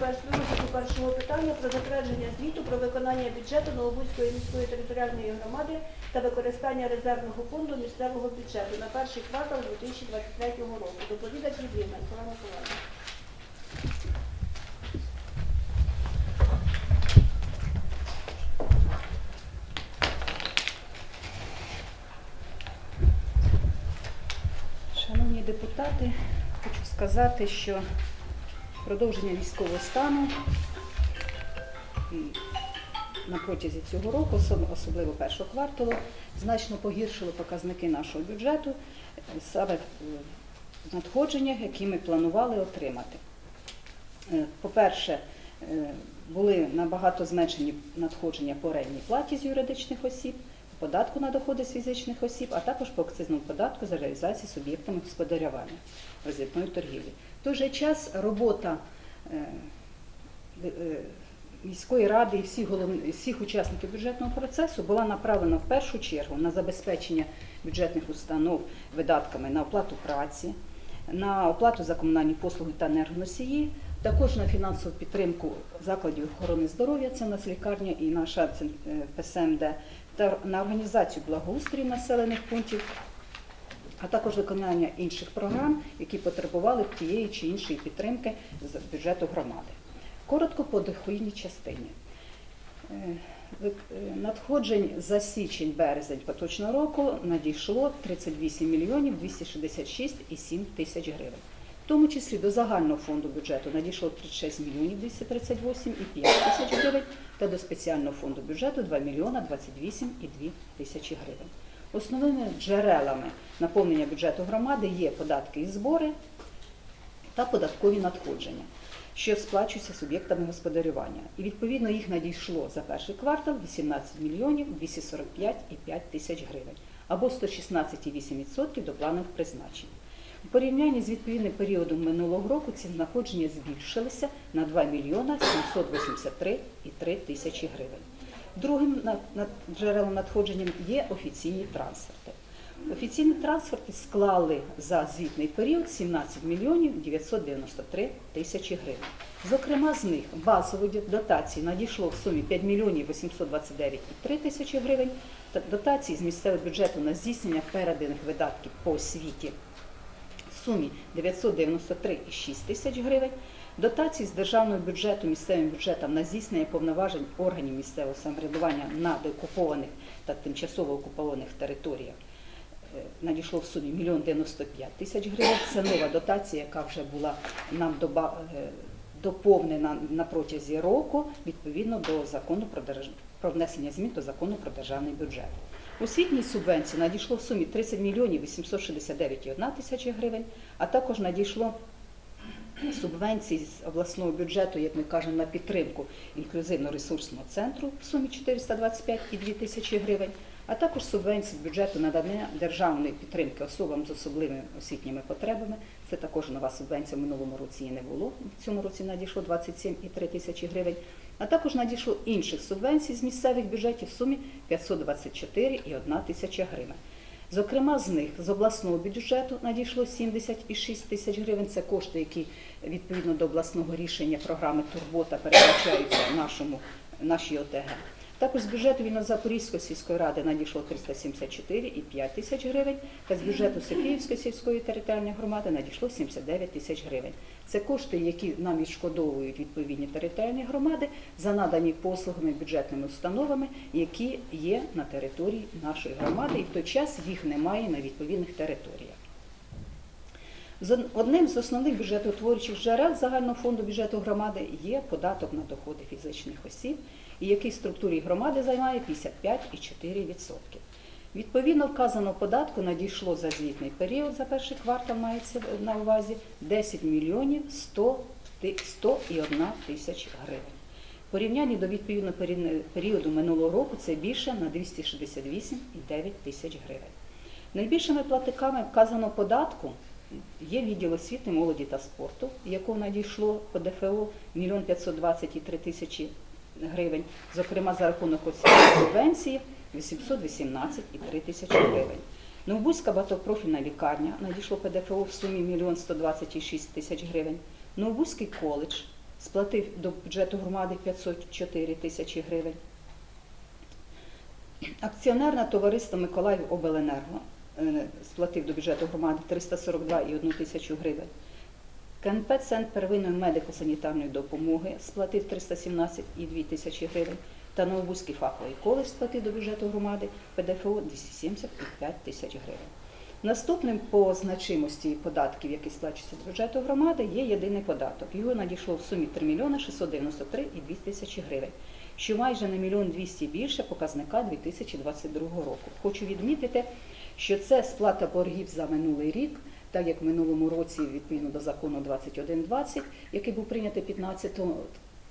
перш- розгляду першого питання про затвердження звіту про виконання бюджету Новобузької міської територіальної громади та використання резервного фонду місцевого бюджету на перший квартал 2023 року. Доповідач Євгена Микола Миколаївна. Шановні депутати, хочу сказати, що продовження військового стану на протязі цього року, особливо першого кварталу, значно погіршило показники нашого бюджету е, саме в надходженнях, які ми планували отримати. Е, По-перше, е, були набагато зменшені надходження по орендній платі з юридичних осіб, по податку на доходи з фізичних осіб, а також по акцизному податку за реалізацію суб'єктами господарювання розвітної торгівлі. В той же час робота е, е, міської ради і всіх, голов... і всіх учасників бюджетного процесу була направлена в першу чергу на забезпечення бюджетних установ видатками на оплату праці, на оплату за комунальні послуги та енергоносії, також на фінансову підтримку закладів охорони здоров'я, це Нацлікарня і наша е, ПСМД, та на організацію благоустрою населених пунктів, а також виконання інших програм, які потребували тієї чи іншої підтримки з бюджету громади. Коротко по дохідній частині. Е, е, Надходжень за січень-березень поточного року надійшло 38 мільйонів 266,7 тисяч гривень. В тому числі до загального фонду бюджету надійшло 36 мільйонів 238,5 тисяч гривень та до спеціального фонду бюджету 2 мільйона 28,2 тисячі гривень. Основними джерелами наповнення бюджету громади є податки і збори та податкові надходження, що сплачуються суб'єктами господарювання. І відповідно їх надійшло за перший квартал 18 мільйонів 245,5 тисяч гривень або 116,8% до планових призначень. У порівнянні з відповідним періодом минулого року ці надходження збільшилися на 2 мільйона 783,3 тисячі гривень. Другим джерелом надходженням є офіційні трансферти. Офіційні трансферти склали за звітний період 17 мільйонів 993 тисячі гривень. Зокрема, з них базової дотації надійшло в сумі 5 мільйонів 829,3 тисячі гривень, дотації з місцевого бюджету на здійснення переданих видатків по освіті в сумі 993,6 тисяч гривень, дотації з державного бюджету місцевим бюджетам на здійснення повноважень органів місцевого самоврядування на деокупованих та тимчасово окупованих територіях е, надійшло в сумі 1 95 тисяч гривень. Це нова дотація, яка вже була нам е, доповнена на протязі року відповідно до закону про держ- про внесення змін до закону про державний бюджет. Освітній субвенції надійшло в сумі 30 мільйонів 869,1 тисячі гривень, а також надійшло субвенції з обласного бюджету, як ми кажемо, на підтримку інклюзивно-ресурсного центру в сумі 425,2 тисячі гривень, а також субвенції з бюджету надання державної підтримки особам з особливими освітніми потребами. Це також нова субвенція в минулому році її не було. В цьому році надійшло 27,3 тисячі гривень. А також надійшло інших субвенцій з місцевих бюджетів в сумі 524,1 тисяча гривень. Зокрема, з них з обласного бюджету надійшло 70,6 тисяч гривень. Це кошти, які відповідно до обласного рішення програми Турбота передбачаються нашому нашій ОТГ. Також з бюджету Вільно-Запорізької сільської ради надійшло 374,5 тисяч гривень, та з бюджету Софіївської сільської територіальної громади надійшло 79 тисяч гривень. Це кошти, які нам відшкодовують відповідні територіальні громади за надані послугами бюджетними установами, які є на території нашої громади, і в той час їх немає на відповідних територіях. Одним з основних бюджетоутворюючих джерел загального фонду бюджету громади є податок на доходи фізичних осіб, і який в структурі громади займає 55,4%. Відповідно вказаного податку надійшло за звітний період, за перший квартал мається на увазі 10 мільйонів 101 тисяч гривень. В порівнянні до відповідного періоду минулого року це більше на 268,9 тисяч гривень. Найбільшими платниками вказаного податку є відділ освіти, молоді та спорту, якого надійшло по ДФО 1 523 тисячі гривень, зокрема за рахунок освітньої субвенції 818,3 тисячі гривень. Новобузька багатопрофільна лікарня надійшло ПДФО в сумі 1 126 тисяч гривень. Новобузький коледж сплатив до бюджету громади 504 тисячі гривень. Акціонерне товариство Миколаїв Обленерго е, сплатив до бюджету громади 342,1 тисячу гривень. КНП Центр первинної медико-санітарної допомоги сплатив 317,2 тисячі гривень. Та Новобузький фаховий коледж сплатив до бюджету громади ПДФО 275 тисяч гривень. Наступним по значимості податків, які сплачуються до бюджету громади, є єдиний податок. Його надійшло в сумі 3 мільйони 693 і 2 тисячі гривень, що майже на мільйон 200 більше показника 2022 року. Хочу відмітити, що це сплата боргів за минулий рік, так як в минулому році, відповідно до закону 2120, який був прийнятий 15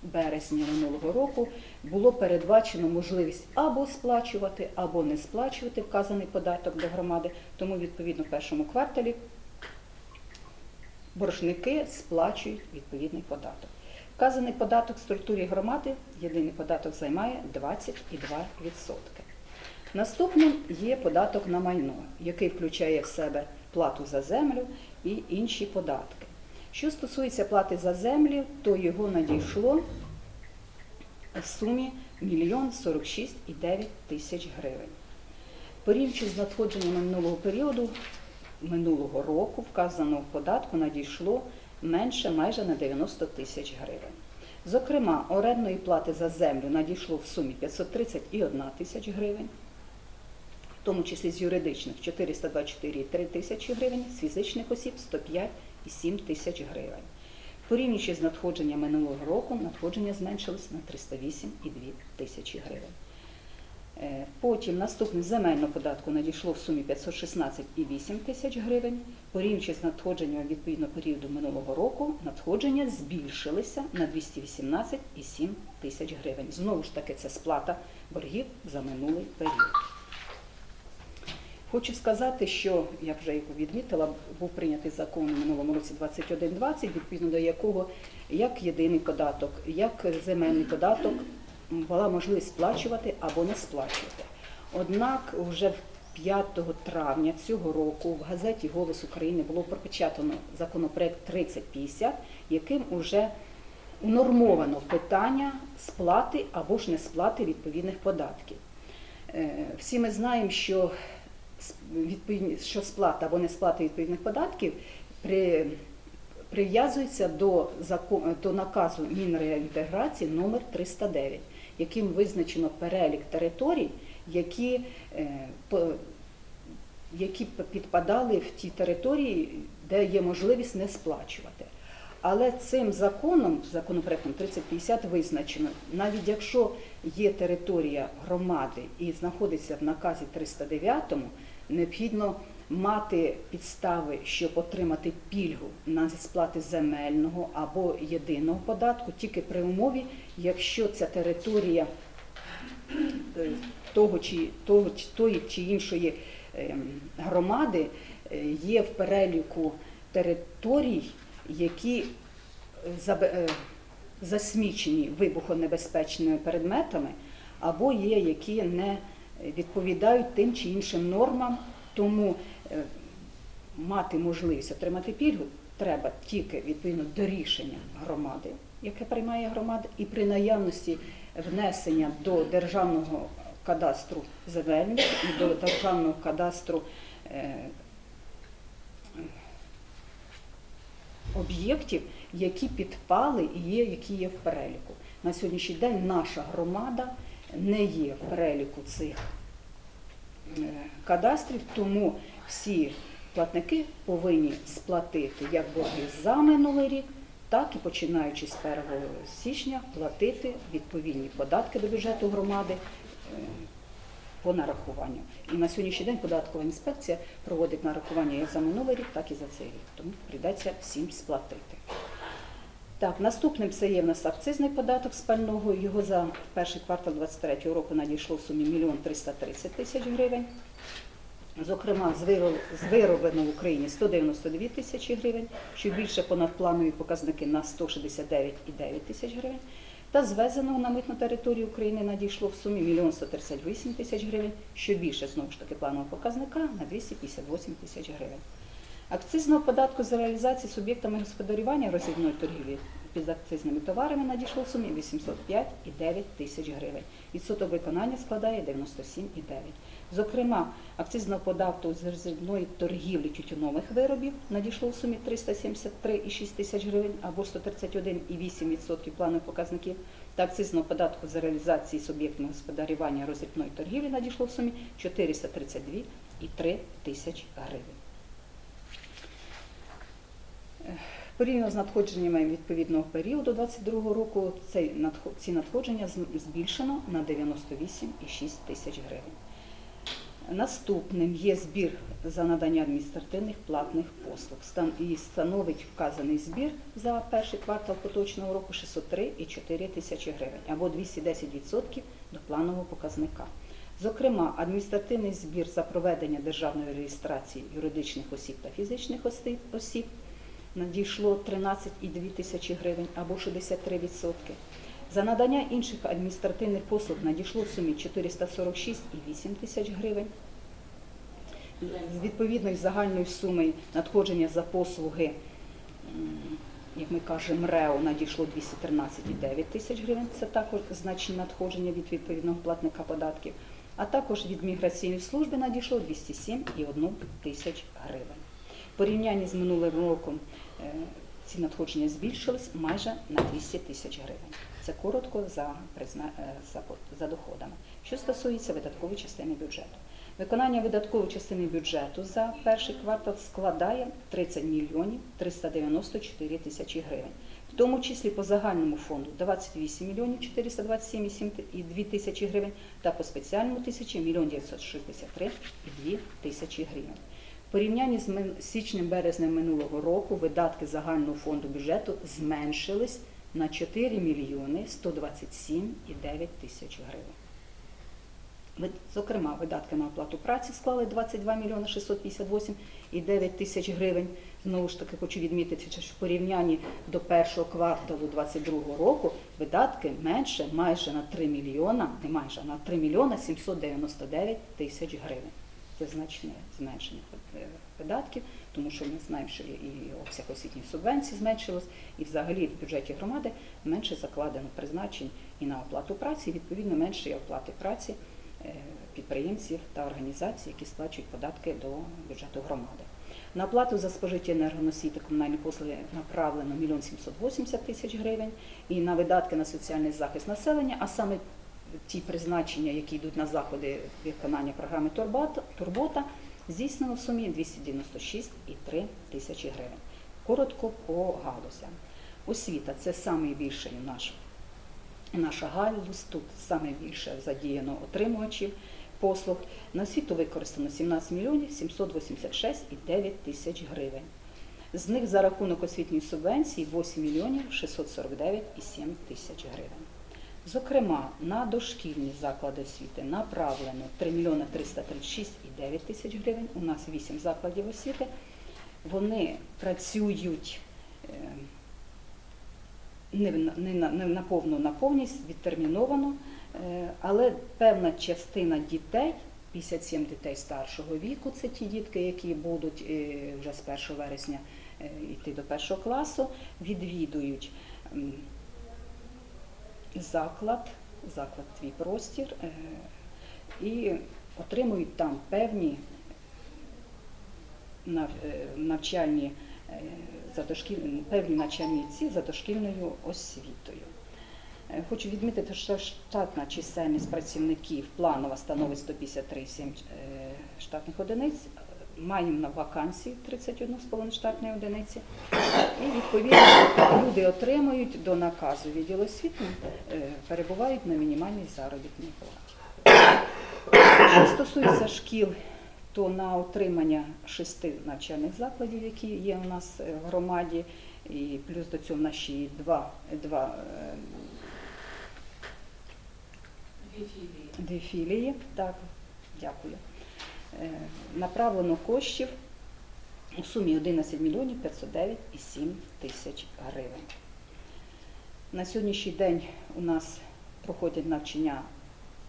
березня минулого року, було передбачено можливість або сплачувати, або не сплачувати вказаний податок до громади. Тому, відповідно, в першому кварталі боржники сплачують відповідний податок. Вказаний податок в структурі громади, єдиний податок займає 22%. Наступним є податок на майно, який включає в себе плату за землю і інші податки. Що стосується плати за землю, то його надійшло в сумі 1 46,9 тисяч гривень. Порівнюючи з надходженнями минулого періоду, минулого року, вказаного податку надійшло менше майже на 90 тисяч гривень. Зокрема, орендної плати за землю надійшло в сумі 531 тисяч гривень, в тому числі з юридичних 424,3 тисячі гривень, з фізичних осіб 105,7 тисяч гривень. Порівнюючи з надходженням минулого року, надходження зменшилось на 308,2 тисячі гривень. Е, Потім наступне земельного податку надійшло в сумі 516,8 тисяч гривень. Порівнюючи з надходженням відповідно періоду минулого року, надходження збільшилися на 218,7 тисяч гривень. Знову ж таки, це сплата боргів за минулий період. Хочу сказати, що, як вже його відмітила, був прийнятий закон у минулому році 2120, відповідно до якого як єдиний податок, як земельний податок була можливість сплачувати або не сплачувати. Однак вже 5 травня цього року в газеті Голос України було пропечатано законопроект 3050, яким уже унормовано питання сплати або ж не сплати відповідних податків. Е, Всі ми знаємо, що що сплата або не сплата відповідних податків при, прив'язується до, до наказу Мінреінтеграції номер 309, яким визначено перелік територій, які, е, які підпадали в ті території, де є можливість не сплачувати. Але цим законом, законопроектом 3050 визначено, навіть якщо є територія громади і знаходиться в наказі 309, необхідно мати підстави, щоб отримати пільгу на сплати земельного або єдиного податку, тільки при умові, якщо ця територія е, того чи того тої чи іншої ем, громади е, є в переліку територій, які е, засмічені вибухонебезпечними предметами, або є, які не відповідають тим чи іншим нормам, тому е, мати можливість отримати пільгу треба тільки відповідно до рішення громади, яке приймає громада, і при наявності внесення до державного кадастру земельних і до державного кадастру е, об'єктів, які підпали і є, які є в переліку. На сьогоднішній день наша громада не є в переліку цих кадастрів, тому всі платники повинні сплатити як борги за минулий рік, так і починаючи з 1 січня платити відповідні податки до бюджету громади е, по нарахуванню. І на сьогоднішній день податкова інспекція проводить нарахування як за минулий рік, так і за цей рік. Тому прийдеться всім сплатити. Так, наступним це є в нас акцизний податок з пального. Його за перший квартал 2023 року надійшло в сумі 1 330 тисяч гривень. Зокрема, з вироблено в Україні 192 тисячі гривень, що більше понадпланові показники на 169,9 тисяч гривень. Та звезеного на митну територію України надійшло в сумі 1 138 тисяч гривень, що більше знову ж таки планового показника на 258 тисяч гривень. Акцизного податку за реалізацію суб'єктами господарювання розhібної торгівлі підакцизними товарами надійшло в сумі 805,9 тисяч гривень. Відсоток виконання складає 97,9. Зокрема, акцизного податку з резервної торгівлі тютюнових виробів надійшло в сумі 373,6 тисяч гривень або 131,8% планових показників. Та акцизного податку за реалізації суб'єктами господарювання розрібної торгівлі надійшло в сумі 432,3 тисяч гривень. Порівняно з надходженнями відповідного періоду 2022 року цей ці надходження збільшено на 98,6 тисяч гривень. Наступним є збір за надання адміністративних платних послуг. І становить вказаний збір за перший квартал поточного року 603,4 тисячі гривень або 210% до планового показника. Зокрема, адміністративний збір за проведення державної реєстрації юридичних осіб та фізичних осіб надійшло 13,2 тисячі гривень або 63%. За надання інших адміністративних послуг надійшло в сумі 446,8 тисяч гривень. З відповідної загальної суми надходження за послуги, як ми кажемо, МРЕО надійшло 213,9 тисяч гривень. Це також значні надходження від відповідного платника податків. А також від міграційної служби надійшло 207,1 тисяч гривень. Порівнянні з минулим роком е, ці надходження збільшились майже на 200 тисяч гривень. Це коротко за, призна... е, за, за доходами. Що стосується видаткової частини бюджету. Виконання видаткової частини бюджету за перший квартал складає 30 мільйонів 394 тисячі гривень. В тому числі по загальному фонду 28 мільйонів 427,2 тисячі гривень та по спеціальному тисячі 1 мільйон 963,2 тисячі гривень. Порівнянні з січнем-березнем минулого року видатки загального фонду бюджету зменшились на 4 мільйони 127,9 тисяч гривень. Зокрема, видатки на оплату праці склали 22 мільйони 658,9 тисяч гривень. Знову ж таки, хочу відмітити, що в порівнянні до першого кварталу 2022 року видатки менше майже на 3 мільйона, не майже, на 3 мільйона 799 тисяч гривень. Це значне зменшення видатків, тому що ми знаємо, що і обсяг освітніх субвенцій зменшилось, і взагалі в бюджеті громади менше закладено призначень і на оплату праці, і відповідно менше і оплати праці е, підприємців та організацій, які сплачують податки до бюджету громади. На оплату за спожиті енергоносії та комунальні послуги направлено 1 мільйон 780 тисяч гривень, і на видатки на соціальний захист населення, а саме ті призначення, які йдуть на заходи виконання програми «Турбота», здійснено в сумі 296,3 тисячі гривень. Коротко по галузям. Освіта це найбільший наш наша галузь. Тут саме більше задіяно отримувачів послуг. На освіту використано 17 мільйонів 786,9 тисяч гривень. З них за рахунок освітньої субвенції 8 мільйонів 649,7 тисяч гривень. Зокрема, на дошкільні заклади освіти направлено 3 мільйони 336,9 тисяч гривень. У нас 8 закладів освіти. Вони працюють е, не, на- не, на- повну наповність, відтерміновано, е, але певна частина дітей, 57 дітей старшого віку, це ті дітки, які будуть е, вже з 1 вересня йти до першого класу, відвідують заклад, заклад твій простір е, і отримують там певні е, навчальні е, за дошкіль- певні навчальні ці за дошкільною освітою. Хочу відмітити, що штатна чисельність працівників планова становить 153,7 е, штатних одиниць. Маємо на вакансії 31,5 штатної одиниці. І відповідно люди отримують до наказу відділу освіти, е, перебувають на мінімальній заробітній платі. Що стосується шкіл, то на отримання шести навчальних закладів, які є у нас е, в громаді, і плюс до цього в нас ще є два, два, е, дві філії. Так, дякую. Е, Направлено коштів у сумі 11 мільйонів 509,7 тисяч гривень. На сьогоднішній день у нас проходять навчання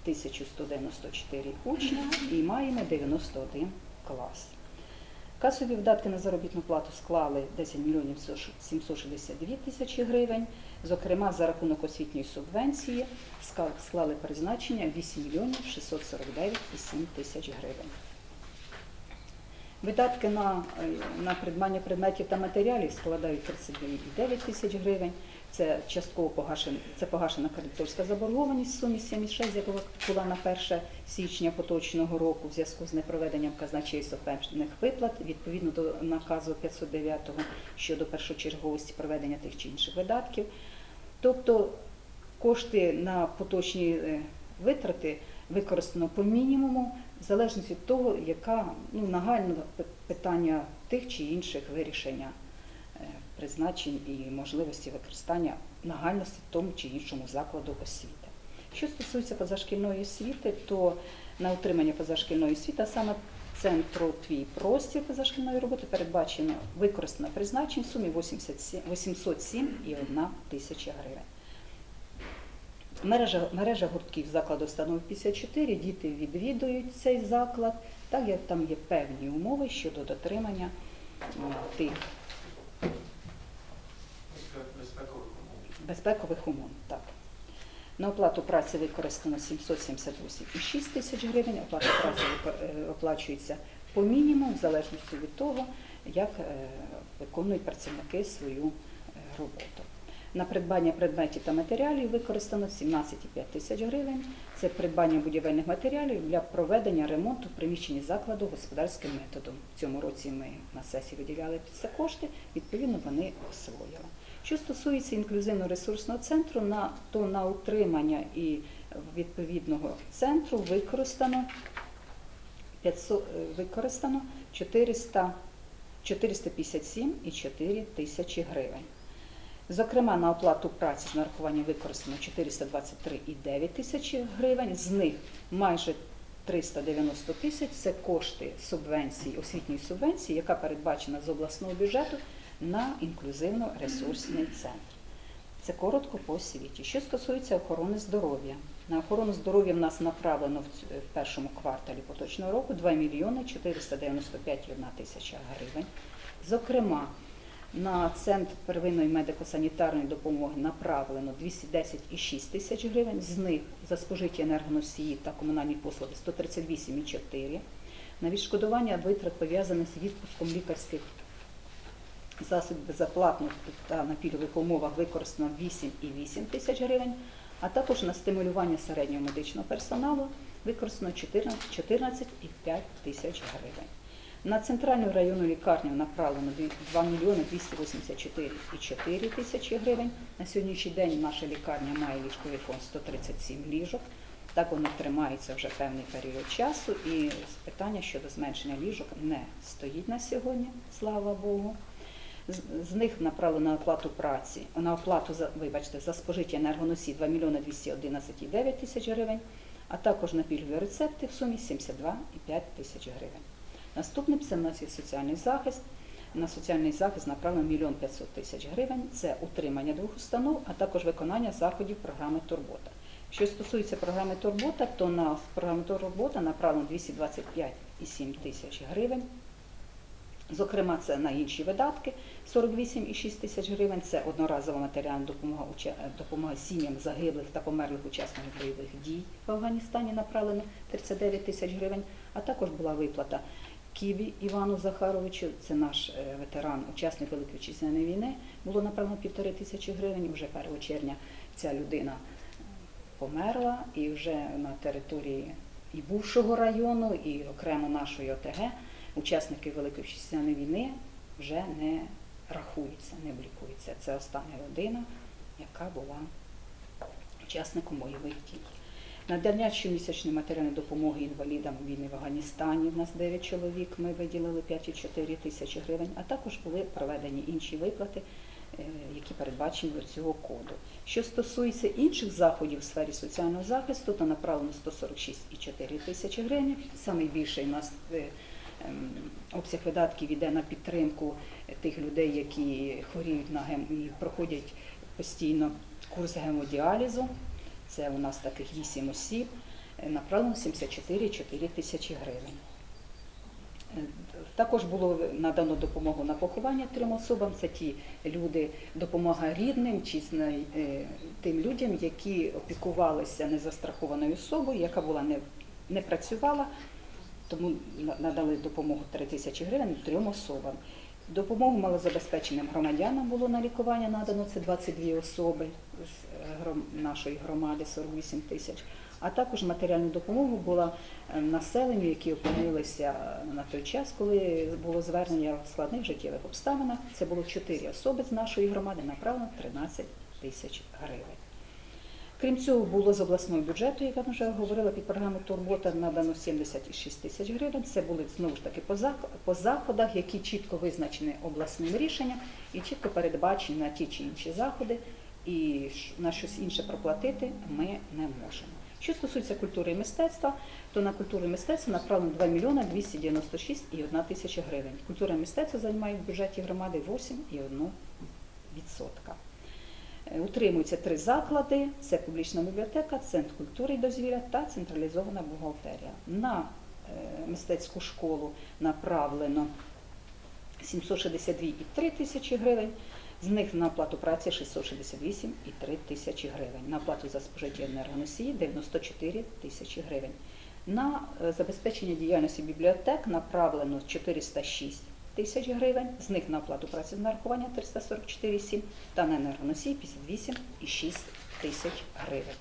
1194 учня і маємо 91 клас. Касові видатки на заробітну плату склали 10 мільйонів 762 тисячі гривень. Зокрема, за рахунок освітньої субвенції склали призначення 8 мільйонів 649,7 тисяч гривень. Видатки на, е, на придбання предметів та матеріалів складають 39,9 тисяч гривень. Це частково погашена, це погашена кредиторська заборгованість в сумі 7,6, яка була на 1 січня поточного року в зв'язку з непроведенням казначейства певних виплат відповідно до наказу 509 щодо першочерговості проведення тих чи інших видатків. Тобто кошти на поточні е, витрати використано по мінімуму, в залежності від того, яка ну, нагальне питання тих чи інших вирішення е, призначень і можливості використання нагальності в тому чи іншому закладу освіти. Що стосується позашкільної освіти, то на утримання позашкільної освіти, а саме центру твій простір позашкільної роботи передбачено використано призначень в сумі 87 807,1 тисяча гривень. Мережа, мережа гуртків закладу становить 54, діти відвідують цей заклад, так як там є певні умови щодо дотримання тих безпекових умов. безпекових умов. Так. На оплату праці використано 778,6 тисяч гривень. Оплата праці е, оплачується по мінімуму, в залежності від того, як е, виконують працівники свою е, роботу. На придбання предметів та матеріалів використано 17,5 тисяч гривень. Це придбання будівельних матеріалів для проведення ремонту в приміщенні закладу господарським методом. В цьому році ми на сесії виділяли під це кошти, відповідно вони освоїли. Що стосується інклюзивно-ресурсного центру, на, то на утримання і відповідного центру використано 500, е, використано 400, 457,4 тисячі гривень. Зокрема, на оплату праці з нарахування використано 423,9 тисячі гривень, з них майже 390 тисяч це кошти субвенції, освітньої субвенції, яка передбачена з обласного бюджету на інклюзивно-ресурсний центр. Це коротко по освіті. Що стосується охорони здоров'я. На охорону здоров'я в нас направлено в в першому кварталі поточного року 2 мільйони 495,1 тисяча гривень. Зокрема, на центр первинної медико-санітарної допомоги направлено 210,6 тисяч гривень, з них за спожиті енергоносії та комунальні послуги 138,4. На відшкодування витрат пов'язаних з відпуском лікарських засобів безоплатно та на пільгових умовах використано 8,8 тисяч гривень, а також на стимулювання середнього медичного персоналу використано 14 14,5 тисяч гривень. На центральну районну лікарню направлено 2 мільйони 284,4 тисячі гривень. На сьогоднішній день наша лікарня має ліжковий фонд 137 ліжок. Так воно тримається вже певний період часу, і питання щодо зменшення ліжок не стоїть на сьогодні, слава Богу. З- них направлено на оплату праці, на оплату за вибачте, за спожиті енергоносії 2 мільйони 211,9 тисяч гривень, а також на пільгові рецепти в сумі 72,5 тисяч гривень. Наступним це в нас є соціальний захист. На соціальний захист направлено 1 мільйон 500 тисяч гривень. Це утримання двох установ, а також виконання заходів програми Турбота. Що стосується програми Турбота, то на програму Турбота направлено 225,7 тисяч гривень. Зокрема, це на інші видатки 48,6 тисяч гривень. Це одноразова матеріальна допомога, допомога сім'ям загиблих та померлих учасників бойових дій в Афганістані направлено 39 тисяч гривень. А також була виплата Ківі Івану Захаровичу, це наш е, ветеран, учасник Великої Вітчизняної війни. Було направлено півтори тисячі гривень. Вже 1 червня ця людина померла і вже на території і бувшого району, і окремо нашої ОТГ учасники Великої Вітчизняної війни вже не рахуються, не облікуються. Це остання людина, яка була учасником бойових дій. Надання щомісячної матеріальної допомоги інвалідам війни в Афганістані. В нас 9 чоловік. Ми виділили 5,4 тисячі гривень, а також були проведені інші виплати, е, які передбачені до цього коду. Що стосується інших заходів в сфері соціального захисту, то направлено 146,4 тисячі гривень. Найбільший у нас е, ем, обсяг видатків іде на підтримку тих людей, які хворіють на гем і проходять постійно курс гемодіалізу. Це у нас таких 8 осіб. Е, Направлено 74,4 тисячі гривень. Е, Також було надано допомогу на поховання трьом особам. Це ті люди, допомога рідним чи е, тим людям, які опікувалися незастрахованою особою, яка була не, не працювала, тому надали допомогу 3 тисячі гривень трьом особам. Допомогу малозабезпеченим громадянам було на лікування надано це 22 особи з е, нашої громади, 48 тисяч. А також матеріальну допомогу була е, населенню, які опинилися е, на той час, коли було звернення в складних життєвих обставинах. Це було 4 особи з нашої громади, направлено 13 тисяч гривень. Крім цього, було з обласного бюджету, як я вже говорила, під програму Турбота надано 76 тисяч гривень. Це були знову ж таки по заходах, які чітко визначені обласним рішенням і чітко передбачені на ті чи інші заходи, і на щось інше проплатити ми не можемо. Що стосується культури і мистецтва, то на культуру і мистецтво направлено 2 мільйона 296 і 1 тисяча гривень. Культура і мистецтво займає в бюджеті громади 8,1 відсотка. Е, Утримуються три заклади: це публічна бібліотека, центр культури і дозвілля та централізована бухгалтерія. На е, мистецьку школу направлено 762,3 тисячі гривень. З них на оплату праці 668,3 тисячі гривень. На оплату за спожиті енергоносії 94 тисячі гривень. На е, забезпечення діяльності бібліотек направлено 406 тисяч гривень, з них на оплату праці з нарахування 344,7 та на енергоносії 58,6 тисяч гривень.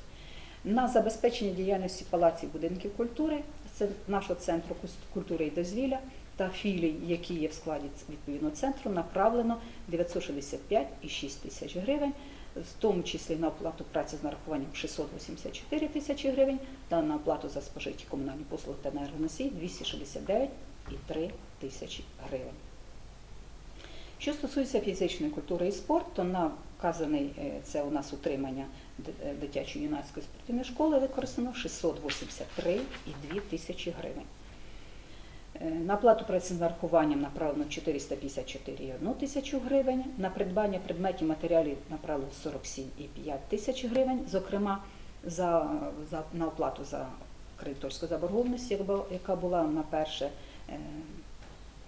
На забезпечення діяльності палаців будинків культури, це нашого центру культури і дозвілля та філій, які є в складі відповідного центру, направлено 965,6 тисяч гривень, в тому числі на оплату праці з нарахуванням 684 тисячі гривень та на оплату за спожиті комунальні послуги та енергоносії 269,3 тисячі гривень. Що стосується фізичної культури і спорту, то на вказаний е, це у нас утримання е, дитячої юнацької спортивної школи використано 683,2 тисячі гривень. Е, На оплату праці з нарахуванням направлено 454,1 тисячу гривень. На придбання предметів матеріалів направлено 47,5 тисяч гривень. Зокрема, за, за, на оплату за кредиторську заборгованість, яка- була на 1 е,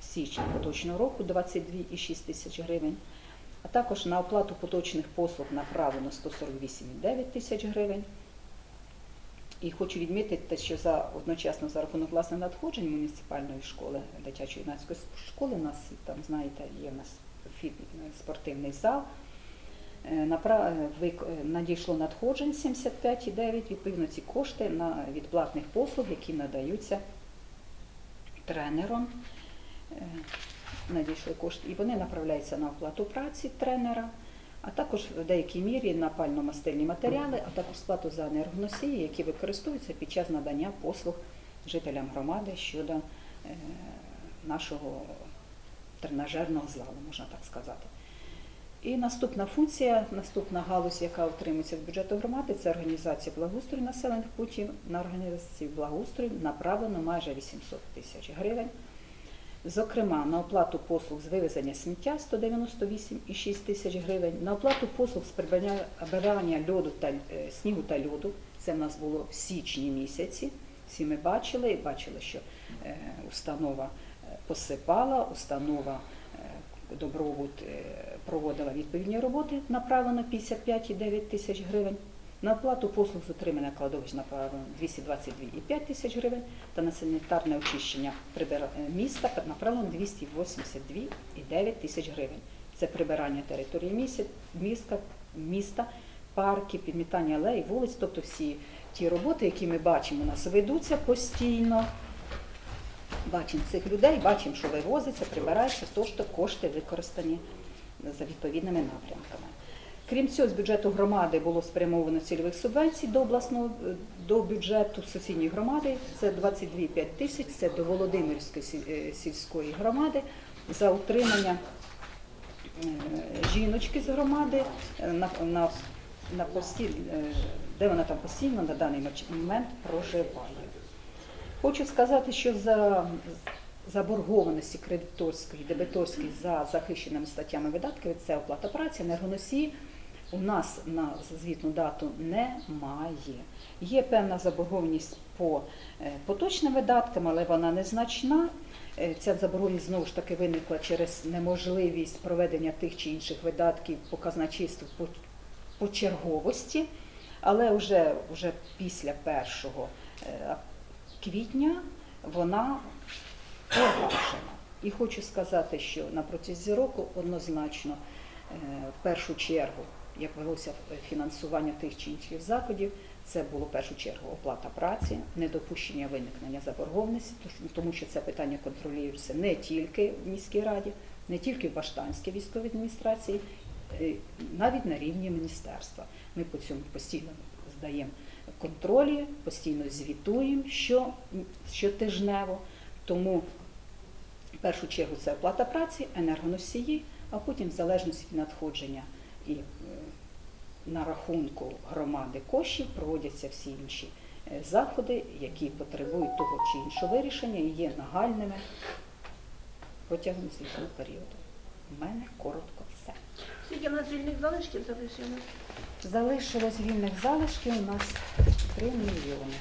січня поточного року 22,6 тисяч гривень. А також на оплату поточних послуг направлено 148,9 тисяч гривень. І хочу відмітити, що за одночасно за рахунок власних надходжень муніципальної школи, дитячої юнацької школи, у нас там, знаєте, є в нас спортивний зал. Е, Надійшло надходжень 75,9, відповідно ці кошти на відплатних послуг, які надаються тренером. Е, Надійшли кошти, і вони направляються на оплату праці тренера, а також в деякій мірі на пально-мастильні матеріали, а також сплату за енергоносії, які використовуються під час надання послуг жителям громади щодо е, нашого тренажерного залу, можна так сказати. І наступна функція, наступна галузь, яка отримується з бюджету громади, це організація благоустрою населених путів. На організацію благоустрою направлено майже 800 тисяч гривень. Зокрема, на оплату послуг з вивезення сміття 198,6 тисяч гривень, на оплату послуг з прибирання льоду та е, снігу та льоду. Це в нас було в січні місяці. Всі ми бачили, і бачили, що е, установа е, посипала, установа добробут проводила відповідні роботи, направлено 55,9 тисяч гривень. На оплату послуг з утримання кладовищ направлено 222,5 тисяч гривень та на санітарне очищення е, міста направлено 282,9 тисяч гривень. Це прибирання території міста, міста, парки, підмітання алей, вулиць, тобто всі ті роботи, які ми бачимо, у нас ведуться постійно. Бачимо цих людей, бачимо, що вивозиться, прибирається, то що кошти використані за відповідними напрямками. Крім цього, з бюджету громади було спрямовано цільових субвенцій до обласного е, до бюджету сусідньої громади. Це 22,5 тисяч, це до Володимирської е, сільської громади за утримання е, жіночки з громади на, на, на пості, е, де вона там постійно на даний момент проживає. Хочу сказати, що за заборгованості кредиторської, дебиторської за захищеними статтями видатків це оплата праці, енергоносії у нас на звітну дату немає. Є певна заборгованість по е, поточним видаткам, але вона незначна. Е, Ця заборгованість знову ж таки виникла через неможливість проведення тих чи інших видатків по казначейству по, черговості. Але вже, вже після 1 е, квітня вона погашена. І хочу сказати, що на протязі року однозначно в першу чергу, як велося фінансування тих чи інших заходів, це було в першу чергу оплата праці, недопущення виникнення заборгованості, тому що це питання контролюється не тільки в міській раді, не тільки в Баштанській військовій адміністрації, е, навіть на рівні міністерства. Ми по цьому постійно здаємо контролі, постійно звітуємо що, щотижнево. Тому в першу чергу це оплата праці, енергоносії, а потім в залежності від надходження і е, на рахунку громади коштів проводяться всі інші е, заходи, які потребують того чи іншого вирішення і є нагальними протягом звітного періоду. У мене коротко все. Скільки в нас вільних залишків залишилось? Залишилось вільних залишків у нас 3 мільйони.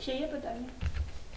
Ще є питання?